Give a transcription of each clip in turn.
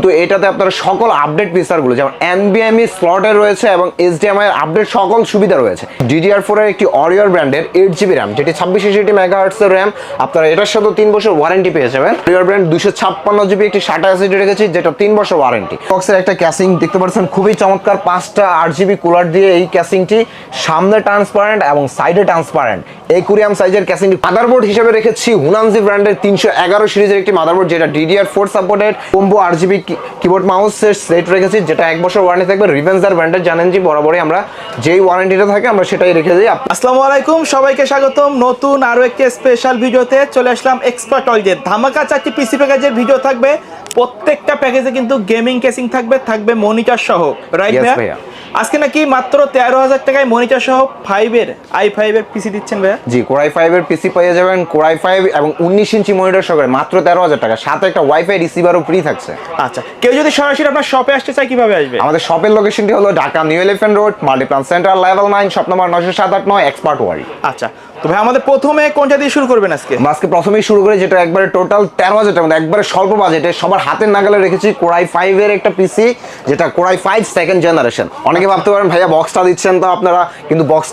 কিন্তু এটাতে আপনারা সকল আপডেট ফিচারগুলো যেমন এনবিএমই স্লটে রয়েছে এবং এইচডিএমআই এর আপডেট সকল সুবিধা রয়েছে। ডিডিআর ফোর এর একটি অরিয়র ব্র্যান্ডের এইট জিবি র্যাম যেটি ছাব্বিশ এসিটি মেগা হার্টসের র্যাম আপনারা এটার সাথে তিন বছর ওয়ারেন্টি পেয়ে যাবেন। অরিয়র ব্র্যান্ড দুশো ছাপ্পান্ন জিবি একটি ষাট এসিডি রেখেছি, যেটা তিন বছর ওয়ারেন্টি বক্সের একটা ক্যাসিং দেখতে পাচ্ছেন, খুবই চমৎকার, পাঁচটা আট জিবি কুলার দিয়ে এই ক্যাসিংটি সামনে ট্রান্সপারেন্ট এবং সাইডে ট্রান্সপারেন্ট একুরিয়াম সাইজের ক্যাসিংটি মাদারবোর্ড হিসেবে রেখেছি হুনানজি ব্র্যান্ডের তিনশো এগারো সিরিজের একটি মাদারবোর্ড যেটা DDR four supported combo R GB keyboard মাউসের সেট রেখেছি যেটা এক বছর ওয়ারেন্টি থাকবে রিভেন্সার ব্র্যান্ডের জানেন যে বরাবরই আমরা যেই ওয়ারেন্টিটা থাকে আমরা সেটাই রেখে দিই। আসসালামু আলাইকুম সবাইকে স্বাগতম নতুন আরও একটি স্পেশাল ভিডিওতে চলে আসলাম এক্সপার্ট অলজের ধামাকা চারটি পিসি প্যাকেজের ভিডিও থাকবে প্রত্যেকটা প্যাকেজে কিন্তু গেমিং কেসিং থাকবে থাকবে মনিটর সহ রাইট ভাইয়া। আজকে নাকি মাত্র তেরো হাজার টাকায় মনিটর সহ ফাইভের আই ফাইভের পিসি দিচ্ছেন ভাইয়া? জি কোরাই ফাইভ এর পিসি পেয়ে যাবেন কোরাই ফাইভ এবং উনিশ ইঞ্চি মনিটর সহকারে মাত্র তেরো হাজার টাকা। সাথে একটা ওয়াইফাই রিসিভারও ফ্রি থাকছে। আচ্ছা কেউ যদি সরাসরি আপনার শপে আসতে চায় কীভাবে আসবে? আমাদের শপের লোকেশনটি হলো Dhaka New Elephant Road Multiplan Center level nine shop number নশো সাত আট নয় এক্সপার্ট ওয়ারি। আচ্ছা তো ভাই আমাদের প্রথমে কোনটা দিয়ে শুরু করবেন আজকে? আজকে প্রথমেই শুরু করি যেটা একবারে টোটাল তেরো হাজার টাকা একবারে স্বল্প বাজেটে সবার হাতের নাগালে রেখেছি কোরাই ফাইভ এর একটা পিসি যেটা কোরাই ফাইভ সেকেন্ড জেনারেশন অনেকে ভাবতে পারেন ভাইয়া বক্সটা দিচ্ছেন তো আপনারা কিন্তু বক্স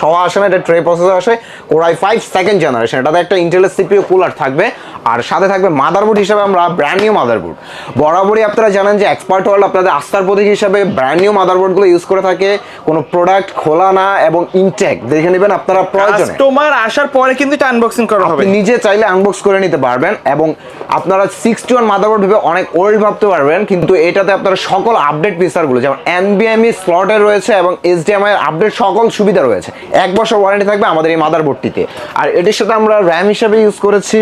সহ আসে না এটা ট্রে প্রসেসর আসে। Core i five second generation এটাতে একটা ইন্টেলের সিপিও কুলার থাকবে। আর সাথে থাকবে মাদারবোর্ড হিসাবে আমরা ব্র্যান্ড নিউ মাদারবোর্ড বরাবরই আপনারা জানেন যে এক্সপার্ট ওয়ার্ল্ড আপনাদের আস্থার প্রতীক হিসাবে ব্র্যান্ড নিউ মাদারবোর্ডগুলো ইউজ করে থাকে। কোনো প্রোডাক্ট খোলা না এবং ইনটেক দেখে নেবেন আপনারা প্রয়োজনে। কাস্টমার আসার পরে কিন্তু এটা আনবক্সিং করা হবে। আপনি নিজে চাইলে আনবক্স করে নিতে পারবেন এবং আপনারা সিক্সটি ওয়ান মাদারবোর্ড ভেবে অনেক ওল্ড ভাবতে পারবেন কিন্তু এটাতে আপনারা সকল আপডেট ফিচারগুলো যেমন এনবিএমই স্লটে রয়েছে এবং এইচডিএমআই এর আপডেট সকল সুবিধা রয়েছে। এক বছর ওয়ারেন্টি থাকবে আমাদের এই মাদারবোর্ডটিতে আর এটির সাথে আমরা র্যাম হিসাবে ইউজ করেছি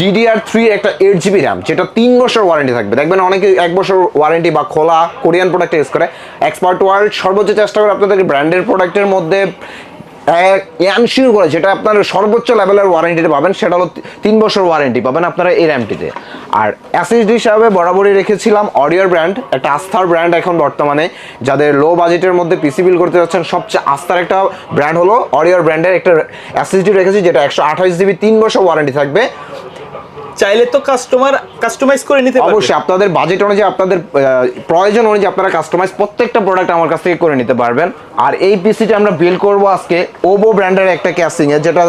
ডিডিআর থ্রি একটা এইট জিবি র্যাম যেটা তিন বছর ওয়ারেন্টি থাকবে। দেখবেন অনেকে এক বছর ওয়ারেন্টি বা খোলা কোরিয়ান প্রোডাক্ট ইউজ করে। এক্সপার্ট ওয়ার্ল্ড সর্বোচ্চ চেষ্টা করে আপনাদেরকে ব্র্যান্ডের প্রোডাক্টের মধ্যে এনশিওর করে যেটা আপনার সর্বোচ্চ লেভেলের ওয়ারেন্টিতে পাবেন, সেটা হলো তিন বছর ওয়ারেন্টি পাবেন আপনারা এই র্যামটিতে আর এসএসডি হিসাবে বরাবরই রেখেছিলাম অডিওর ব্র্যান্ড একটা আস্থার ব্র্যান্ড এখন বর্তমানে, যাদের লো বাজেটের মধ্যে পিসি বিল করতে যাচ্ছেন, সবচেয়ে আস্থার একটা ব্র্যান্ড হলো অডিওর ব্র্যান্ডের একটা এসএসডি রেখেছি, যেটা একশো আঠাশ জিবি তিন বছর ওয়ারেন্টি থাকবে। চাইলে তো কাস্টমার কাস্টমাইজ করে নিতে পারবে। অবশ্যই, আপনাদের বাজেট অনুযায়ী, আপনাদের প্রয়োজন অনুযায়ী আপনারা কাস্টমাইজ প্রত্যেকটা প্রোডাক্ট আমার কাছ থেকে করে নিতে পারবেন। আর এই পিসিটা আমরা বিল করব আজকে ওবো ব্র্যান্ডের একটা ক্যাসিং এর যেটা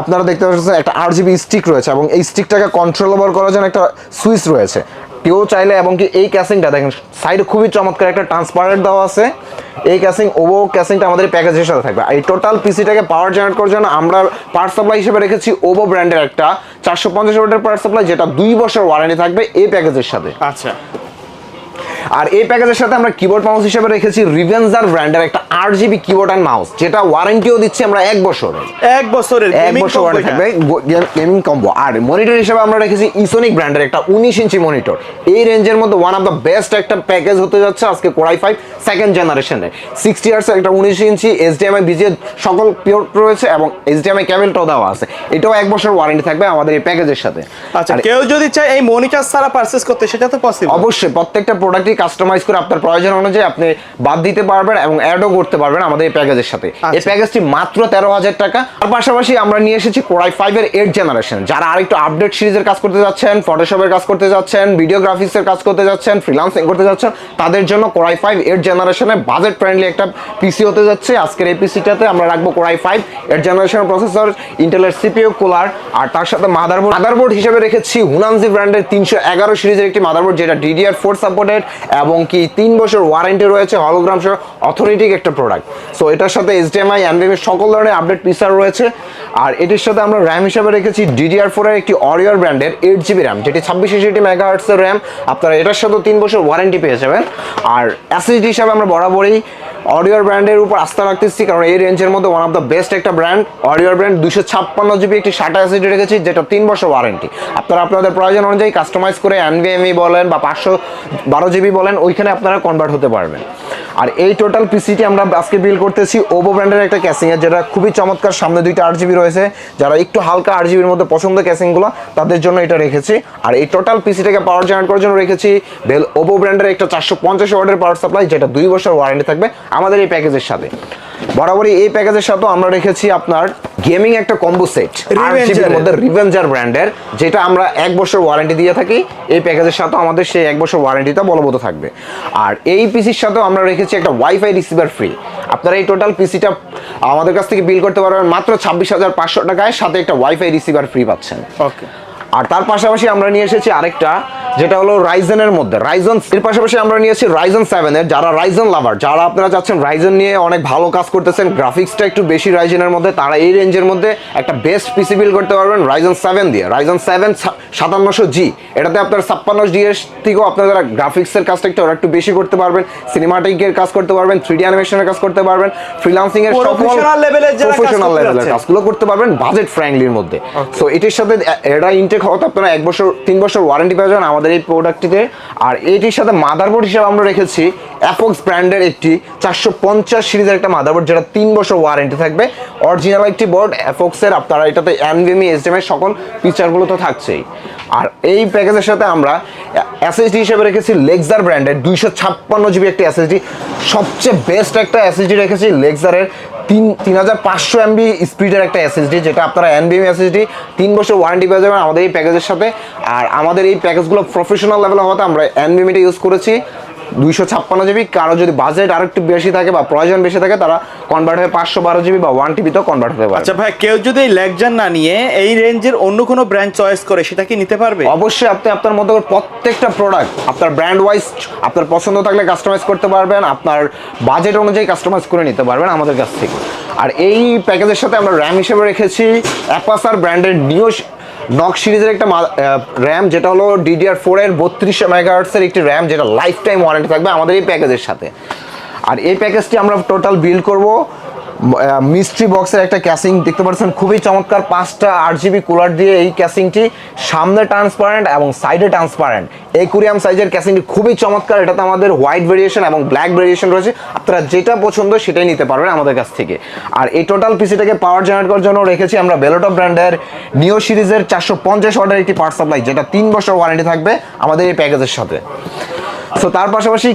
আপনারা দেখতে পাচ্ছেন, একটা জিবি স্টিক রয়েছে এবং এই স্টিকটাকে কন্ট্রোল ওভার করার জন্য একটা সুইচ রয়েছে। কেউ চাইলে, এবং কি এই ক্যাসিংটা দেখেন সাইড খুবই চমৎকার একটা ট্রান্সপারেন্ট দেওয়া আছে। এই ক্যাসিং ওভো ক্যাসিংটা আমাদের প্যাকেজের সাথে থাকবে। এই টোটাল পিসিটাকে পাওয়ার জেনারেট করার জন্য আমরা পার্ট সাপ্লাই হিসেবে রেখেছি ওভো ব্র্যান্ডের একটা। চারশো পঞ্চাশ ওয়াটের পার্ট সাপ্লাই যেটা দুই বছর ওয়ারেন্টি থাকবে এই প্যাকেজের সাথে। আচ্ছা। আর এই প্যাকেজের সাথে আমরা কিবোর্ড মাউস হিসেবে রেখেছি রিভেঞ্জার ব্র্যান্ডের একটা আট জিবি কিবোর্ড অ্যান্ড মাউস যেটা ওয়ারেন্টিও দিচ্ছি আমরা এক বছরের। এক বছরের এক বছর ওয়ারেন্টি থাকবে গেমিং কম্বো আর মনিটর হিসেবে আমরা রেখেছি ইসোনিক ব্র্যান্ডের একটা উনিশ ইঞ্চি মনিটর এই রেঞ্জের মধ্যে ওয়ান অফ দ্য বেস্ট একটা প্যাকেজ হতে যাচ্ছে আজকে কোরাই ফাইভ সেকেন্ড জেনারেশনের সিক্সটি ইয়ার্স একটা উনিশ ইঞ্চি এইচডিএমআই বিজে সকল পিওর রয়েছে এবং এইচডিএমআই ক্যাবেলটাও দেওয়া আছে। এটাও এক বছর ওয়ারেন্টি থাকবে আমাদের এই প্যাকেজের সাথে। আচ্ছা কেউ যদি চায় এই মনিটর ছাড়া পারচেজ করতে সেটা তো পসিবল অবশ্যই প্রত্যেকটা প্রোডাক্টই কাস্টমাইজ করে আপনার প্রয়োজন অনুযায়ী আপনি বাদ দিতে পারবেন এবং অ্যাডও করতে পারবেন আমাদের এই প্যাকেজের সাথে। এই আচ্ছা। প্যাকেজটি মাত্র তেরো হাজার টাকা। তার পাশাপাশি আমরা নিয়ে এসেছি কোরাই ফাইভ এর এইট জেনারেশন যারা আরেকটু আপডেট সিরিজের কাজ করতে যাচ্ছেন ফটোশপের কাজ করতে যাচ্ছেন ভিডিও গ্রাফিক্সের কাজ করতে যাচ্ছেন ফ্রিলান্সিং করতে যাচ্ছেন তাদের জন্য কোরাই ফাইভ এইট জেনারেশনে বাজেট ফ্রেন্ডলি একটা পিসি হতে যাচ্ছে। আজকের এই পিসিটাতে আমরা রাখব কোরাই ফাইভ এইট জেনারেশনের প্রসেসর ইন্টেলের সিপিইউ কুলার আর তার সাথে মাদারবোর্ড মাদারবোর্ড হিসেবে রেখেছি হুনানজি ব্র্যান্ডের তিনশো এগারো সিরিজের একটি মাদারবোর্ড যেটা ডিডিআর ফোর সাপোর্টেড এবং কি তিন বছর ওয়ারেন্টি রয়েছে হলোগ্রাম সহ অথরিটিক একটা প্রোডাক্ট সো এটার সাথে এস এইচডিএমআই এনভিএম সকল ধরনের আপডেট ফিচার রয়েছে। আর এটির সাথে আমরা র্যাম হিসাবে রেখেছি ডিডিআর ফোরের একটি অরিয়র ব্র্যান্ডের এইট জিবি র্যাম যেটি ছাব্বিশ মেগা হার্টসের র্যাম আপনারা এটার সাথে তিন বছর ওয়ারেন্টি পেয়ে যাবেন। আর অ্যাসিড হিসাবে আমরা বরাবরই অডিওর ব্র্যান্ডের উপর আস্থা রাখতেছি, কারণ এই রেঞ্জের মধ্যে ওয়ান অফ দ্য বেস্ট একটা ব্র্যান্ড অডিওর ব্র্যান্ড দুশো ছাপ্পান্ন জিবি একটি সাটা অ্যাসিড রেখেছি, যেটা তিন বছর ওয়ারেন্টি আপনারা আপনাদের প্রয়োজন অনুযায়ী কাস্টমাইজ করে এনভিএমই বলেন বা পাঁচশো বারো জিবি বলেন, ওইখানে আপনারা কনভার্ট হতে পারবেন। আর এই টোটাল পিসিটি আমরা আজকে বিল করতেছি ওভো ব্র্যান্ডের একটা ক্যাসিং এর, যেটা খুবই চমৎকার, সামনে দুইটা আট জিবি রয়েছে। যারা একটু হালকা আট জিবির মধ্যে পছন্দ ক্যাসিংগুলো তাদের জন্য এটা রেখেছি। আর এই টোটাল পিসিটাকে পাওয়ার জেনারেট করার জন্য রেখেছি বেল ওভো ব্র্যান্ডের একটা চারশো পঞ্চাশ ওয়ার্ডের পাওয়ার সাপ্লাই যেটা দুই বছর ওয়ারেন্টি থাকবে আমাদের এই প্যাকেজের সাথে। বরাবরই এই প্যাকেজের সাথেও আমরা রেখেছি আপনার গেমিং একটা কম্বো সেট Revenger-এর। মধ্যে রিভেঞ্জার ব্র্যান্ডের যেটা আমরা এক বছর ওয়ারেন্টি দিয়ে থাকি। এই প্যাকেজের সাথেও আমাদের সেই এক বছর ওয়ারেন্টিটা বলবৎ থাকবে। আর এই পিসির সাথেও আমরা রেখেছি একটা ওয়াইফাই রিসিভার ফ্রি আপনারা এই টোটাল পিসিটা আমাদের কাছ থেকে বিল করতে পারবেন মাত্র ছাব্বিশ হাজার পাঁচশো টাকায় সাথে একটা ওয়াইফাই রিসিভার ফ্রি পাচ্ছেন। ওকে আর তার পাশাপাশি আমরা নিয়ে এসেছি আরেকটা যেটা হলো রাইজেনের মধ্যে। রাইজন এর পাশাপাশি আমরা নিয়েছি রাইজন সেভেনের যারা রাইজন লাভার যারা আপনারা চাচ্ছেন রাইজন নিয়ে অনেক ভালো কাজ করতেছেন গ্রাফিক্সটা একটু বেশি রাইজেনের মধ্যে তারা এই রেঞ্জের মধ্যে একটা বেস্ট পিসি বিল করতে পারবেন রাইজন সেভেন দিয়ে। রাইজন সেভেন সাতান্নশো জি এটাতে আপনার ছাপ্পান্ন জি এর থেকেও আপনারা গ্রাফিক্সের কাজটা একটু একটু বেশি করতে পারবেন সিনেমাটিকের কাজ করতে পারবেন থ্রি ডি অ্যানিমেশনের কাজ করতে পারবেন ফ্রিলান্সিং এর এর প্রফেশনাল লেভেলের কাজগুলো করতে পারবেন বাজেট ফ্রেন্ডলির মধ্যে সো এটির সাথে এটা ইনটেক হওয়াতে আপনারা এক বছর তিন বছর ওয়ারেন্টি পেয়ে যাবেন আমাদের এই প্রোডাক্টটিতে আর এটির সাথে মাদারবোর্ড হিসেবে আমরা রেখেছি অ্যাফক্স ব্র্যান্ডের একটি চারশো পঞ্চাশ সিরিজের একটা মাদারবোর্ড যেটা তিন বছর ওয়ারেন্টি থাকবে। অরিজিনাল একটি বোর্ড অ্যাফক্সের আপনারা এটাতে এনভিএমই এসডিএম এর সকল ফিচারগুলো তো থাকছেই। আর এই প্যাকেজের সাথে আমরা এসএসডি হিসেবে রেখেছি লেক্সার ব্র্যান্ডের দুইশো ছাপ্পান্ন জিবি একটি এসএসডি সবচেয়ে বেস্ট একটা এসএসডি রেখেছি লেক্সারের তিন তিন হাজার পাঁচশো এমবি স্পিডের একটা এসএসডি যেটা আপনারা এনবিএম এসএসডি তিন বছর ওয়ারেন্টি পেয়ে যাবেন আমাদের এই প্যাকেজের সাথে। আর আমাদের এই প্যাকেজগুলো প্রফেশনাল লেভেলে হওয়াতে আমরা এনবিএমিটা ইউজ করেছি। দুইশো ছাপ্পান্ন জিবি কারও যদি বাজেট আর একটু বেশি থাকে বা প্রয়োজন বেশি থাকে তারা কনভার্ট হয়ে পাঁচশো বারো জিবি বা ওয়ান টিবিতেও কনভার্ট হতে পারে। আচ্ছা ভাই কেউ যদি এই লেগজার না নিয়ে এই রেঞ্জের অন্য কোনো ব্র্যান্ড চয়েস করে সেটা কি নিতে পারবে? অবশ্যই আপনি আপনার মতো প্রত্যেকটা প্রোডাক্ট আপনার ব্র্যান্ড ওয়াইজ আপনার পছন্দ থাকলে কাস্টমাইজ করতে পারবেন আপনার বাজেট অনুযায়ী কাস্টমাইজ করে নিতে পারবেন আমাদের কাছ থেকে। আর এই প্যাকেজের সাথে আমরা র্যাম হিসেবে রেখেছি অ্যাপাসার ব্র্যান্ডের নিউ নক সিরিজের একটা র্যাম যেটা হলো ডিডিআর ফোর এর বত্রিশশো মেগাহার্টসের একটি র্যাম যেটা লাইফ টাইম ওয়ারেন্টি থাকবে আমাদের এই প্যাকেজের সাথে। আর এই প্যাকেজটি আমরা টোটাল বিল করব মিস্ট্রি বক্সের একটা ক্যাসিং দেখতে পাচ্ছেন। খুবই চমৎকার, পাঁচটা আট জিবি কুলার দিয়ে এই ক্যাসিংটি সামনে ট্রান্সপারেন্ট এবং সাইডে ট্রান্সপারেন্ট এই কুরিয়াম সাইজের ক্যাসিংটি খুবই চমৎকার, এটাতে আমাদের হোয়াইট ভেরিয়েশন এবং ব্ল্যাক ভেরিয়েশন রয়েছে। আপনারা যেটা পছন্দ সেটাই নিতে পারবেন আমাদের কাছ থেকে। আর এই টোটাল পিসিটাকে পাওয়ার জেনারেট করার জন্য রেখেছি আমরা বেলোটপ ব্র্যান্ডের নিও সিরিজের চারশো পঞ্চাশ অর্ডার একটি পাওয়ার সাপ্লাই যেটা তিন বছর ওয়ারেন্টি থাকবে আমাদের এই প্যাকেজের সাথে। সো তার পাশাপাশি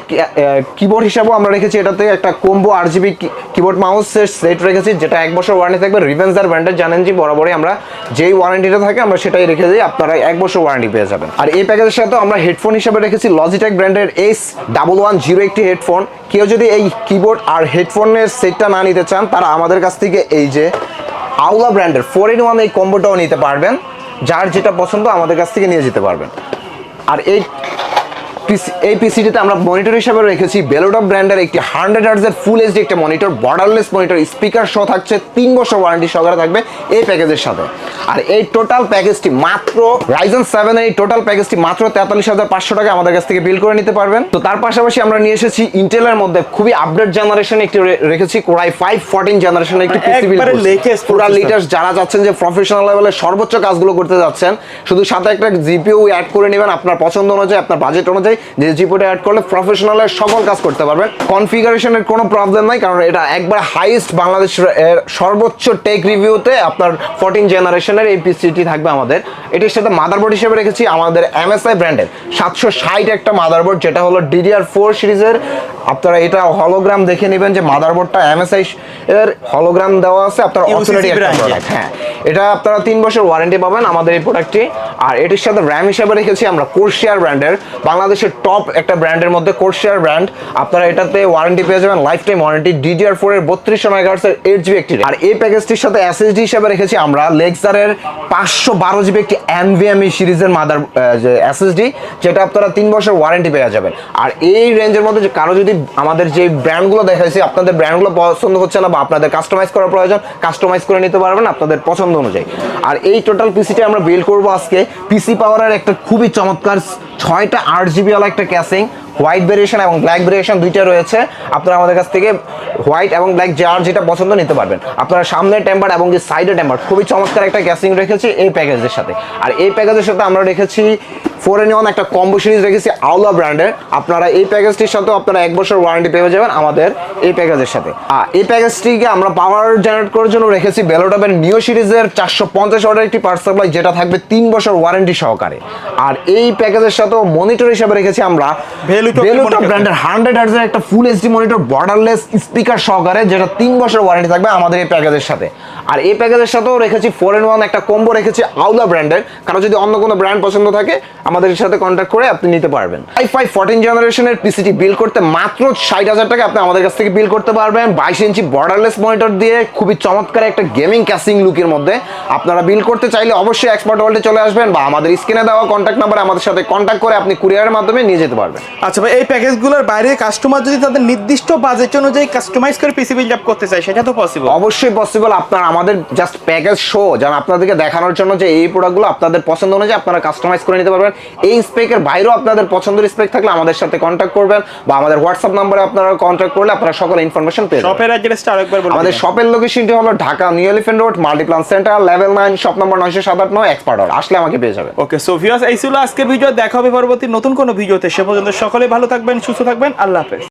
কিবোর্ড হিসাবেও আমরা রেখেছি এটাতে একটা কোম্বো আর জিবি কিবোর্ড মাউসের সেট রেখেছি, যেটা এক বছর ওয়ারেন্টি থাকবে। রিভেন্সার ব্র্যান্ডের জানেন যে বরাবরই আমরা যেই ওয়ারেন্টিটা থাকে, আমরা সেটাই রেখে দিই, আপনারা এক বছর ওয়ারেন্টি পেয়ে যাবেন। আর এই প্যাকেজের সাথে আমরা হেডফোন হিসাবে রেখেছি লজিটেক ব্র্যান্ডের এস ডাবল ওয়ান জিরো একটি হেডফোন কেউ যদি এই কিবোর্ড আর হেডফোনের সেটটা না নিতে চান, তারা আমাদের কাছ থেকে এই যে আউলা ব্র্যান্ডের ফোর ইন ওয়ান এই কম্বোটাও নিতে পারবেন। যার যেটা পছন্দ, আমাদের কাছ থেকে নিয়ে যেতে পারবেন। আর এই এই পিসিটিতে আমরা মনিটর হিসাবে রেখেছি। বেলোডপ ব্র্যান্ডের একটি হান্ড্রেড হার্টসের ফুল এইচডি একটা মনিটর বর্ডারলেস মনিটর স্পিকার সহ থাকছে তিন বছর ওয়ারেন্টি সহকারে থাকবে এই প্যাকেজের সাথে। আর এই টোটাল প্যাকেজটি মাত্র রাইজন সেভেন এই টোটাল প্যাকেজটি মাত্র তেতাল্লিশ হাজার পাঁচশো টাকা আমাদের কাছ থেকে বিল করে নিতে পারবেন। তো তার পাশাপাশি আমরা নিয়ে এসেছি ইন্টেলের মধ্যে খুবই আপডেট জেনারেশন একটি রেখেছি কোরাই ফাইভ ফোরটিন জেনারেশনের একটি পিসি বিল একবারে latest লিটার যারা যাচ্ছেন যে প্রফেশনাল লেভেলে সর্বোচ্চ কাজগুলো করতে যাচ্ছেন শুধু সাথে একটা জিপিও অ্যাড করে নেবেন আপনার পছন্দ অনুযায়ী আপনার বাজেট অনুযায়ী যে জিপিওটা অ্যাড করলে প্রফেশনালের সকল কাজ করতে পারবেন। কনফিগারেশনের কোনো প্রবলেম নাই কারণ এটা একবার হাইয়েস্ট বাংলাদেশের এর সর্বোচ্চ টেক রিভিউতে আপনার ফোরটিন জেনারেশনের এই পিসিটি থাকবে আমাদের। এটির সাথে মাদারবোর্ড হিসেবে রেখেছি আমাদের এমএসআই ব্র্যান্ডের সাতশো ষাট একটা মাদারবোর্ড যেটা হলো ডিডিআর ফোর সিরিজের। আপনারা এটা হলোগ্রাম দেখে নেবেন যে মাদারবোর্ডটা এমএসআই এর হলোগ্রাম দেওয়া আছে আপনার অথরিটি একটা হ্যাঁ এটা আপনারা তিন বছর ওয়ারেন্টি পাবেন আমাদের এই প্রোডাক্টটি আর এটির সাথে র্যাম হিসাবে রেখেছি আমরা কোর্সিয়ার ব্র্যান্ডের বাংলাদেশের টপ একটা ব্র্যান্ডের মধ্যে কোর্সিয়ার ব্র্যান্ড আপনারা এটাতে ওয়ারেন্টি পেয়ে যাবেন lifetime warranty DDR four এর বত্রিশশো মেগাহার্টসের এইট জিবি একটি আর এই প্যাকেজটির সাথে এসএসডি হিসাবে রেখেছি আমরা লেক্সারের পাঁচশো বারো জিবি একটি এনভিএমই সিরিজের মাদার এসএসডি যেটা আপনারা তিন বছর ওয়ারেন্টি পেয়ে যাবেন। আর এই রেঞ্জের মধ্যে কারও যদি আমাদের যে ব্র্যান্ডগুলো দেখাইছি, আপনাদের ব্র্যান্ডগুলো পছন্দ হচ্ছে না বা আপনাদের কাস্টমাইজ করার প্রয়োজন কাস্টমাইজ করে নিতে পারবেন আপনাদের পছন্দ অনুযায়ী। আর এই টোটাল পিসিটা আমরা বিল করব আজকে। পিসি পাওয়ারের একটা খুবই চমৎকার ছয়টা আট জিবি ওয়ালা একটা ক্যাসিং হোয়াইট ভেরিয়েশন এবং ব্ল্যাক ভেরিয়েশন দুইটা রয়েছে। আপনারা আমাদের কাছ থেকে হোয়াইট এবং ব্ল্যাক যার যেটা পছন্দ নিতে পারবেন। আপনারা সামনে টেম্পার এবং সাইডে টেম্পার খুবই চমৎকার একটা ক্যাসিং রেখেছি এই প্যাকেজের সাথে। আর এই প্যাকেজের সাথে আমরা রেখেছি ফোর এন ওয়ান একটা কম্বো সিরিজ রেখেছি আউলা ব্র্যান্ডের আপনারা এই প্যাকেজটির সাথেও আপনারা এক বছর ওয়ারেন্টি পেয়ে যাবেন আমাদের এই প্যাকেজের সাথে। আর এই প্যাকেজটিকে আমরা পাওয়ার জেনারেট করার জন্য রেখেছি বেলোটপের নিউ সিরিজের চারশো পঞ্চাশ অর্ডার একটি পাওয়ার সাপ্লাই যেটা থাকবে তিন বছর ওয়ারেন্টি সহকারে। আর এই প্যাকেজের সাথেও মনিটর হিসাবে রেখেছি আমরা বেলোটপ। ব্র্যান্ডের হান্ড্রেড হার্জের একটা full HD monitor borderless speaker সহকারে যেটা তিন বছর ওয়ারেন্টি থাকবে আমাদের এই প্যাকেজের সাথে। আর এই প্যাকেজের সাথেও রেখেছি ফোর এন ওয়ান একটা কম্বো রেখেছি আউলা ব্র্যান্ডের কারণ যদি অন্য কোনো ব্র্যান্ড পছন্দ থাকে আমাদের সাথে কন্ট্যাক্ট করে আপনি নিতে পারবেন। আই ফাইভ ফোরটিন জেনারেশনের পিসিটি বিল করতে মাত্র ষাট হাজার টাকা আপনি আমাদের কাছ থেকে বিল করতে পারবেন। বাইশ ইঞ্চি বর্ডারলেস মনিটর দিয়ে খুবই চমৎকার একটা গেমিং ক্যাসিং লুকের মধ্যে আপনারা বিল করতে চাইলে অবশ্যই এক্সপার্ট ওয়ার্ল্ডে চলে আসবেন বা আমাদের স্ক্রিনে দেওয়া কন্ট্যাক্ট নাম্বারে আমাদের সাথে কন্ট্যাক্ট করে আপনি কুরিয়ারের মাধ্যমে নিয়ে যেতে পারবেন। আচ্ছা ভাই এই প্যাকেজগুলোর বাইরে কাস্টমার যদি তাদের নির্দিষ্ট বাজেট অনুযায়ী কাস্টমাইজ করে পিসি বিল্ড আপ করতে চায় সেটা তো পসিবল অবশ্যই পসিবল আপনার আমাদের জাস্ট প্যাকেজ শো যেন আপনাদেরকে দেখানোর জন্য যে এই প্রোডাক্টগুলো আপনাদের পছন্দ অনুযায়ী আপনারা কাস্টমাইজ করে নিতে পারবেন। এই স্পেকের বাইরেও আপনাদের পছন্দের স্পেক থাকলে আমাদের সাথে কন্ট্যাক্ট করবেন বা আমাদের হোয়াটসঅ্যাপ নাম্বারে আপনারা কন্ট্যাক্ট করলে আপনারা সকল ইনফরমেশন পেয়ে যাবেন। শপের অ্যাড্রেসটা আরেকবার বলুন আমাদের শপের লোকেশনটি হলো Dhaka New Elephant Road Multiplan Center level nine shop number নয়শো সাত আট নয় এক্সপার্ট আসলে আমাকে পেয়ে যাবেন। ওকে সো ভিউয়ার্স এই ছিল আজকের ভিডিও দেখা হবে পরবর্তী নতুন কোনো ভিডিওতে সে পর্যন্ত সকলে ভালো থাকবেন সুস্থ থাকবেন। আল্লাহ হাফেজ।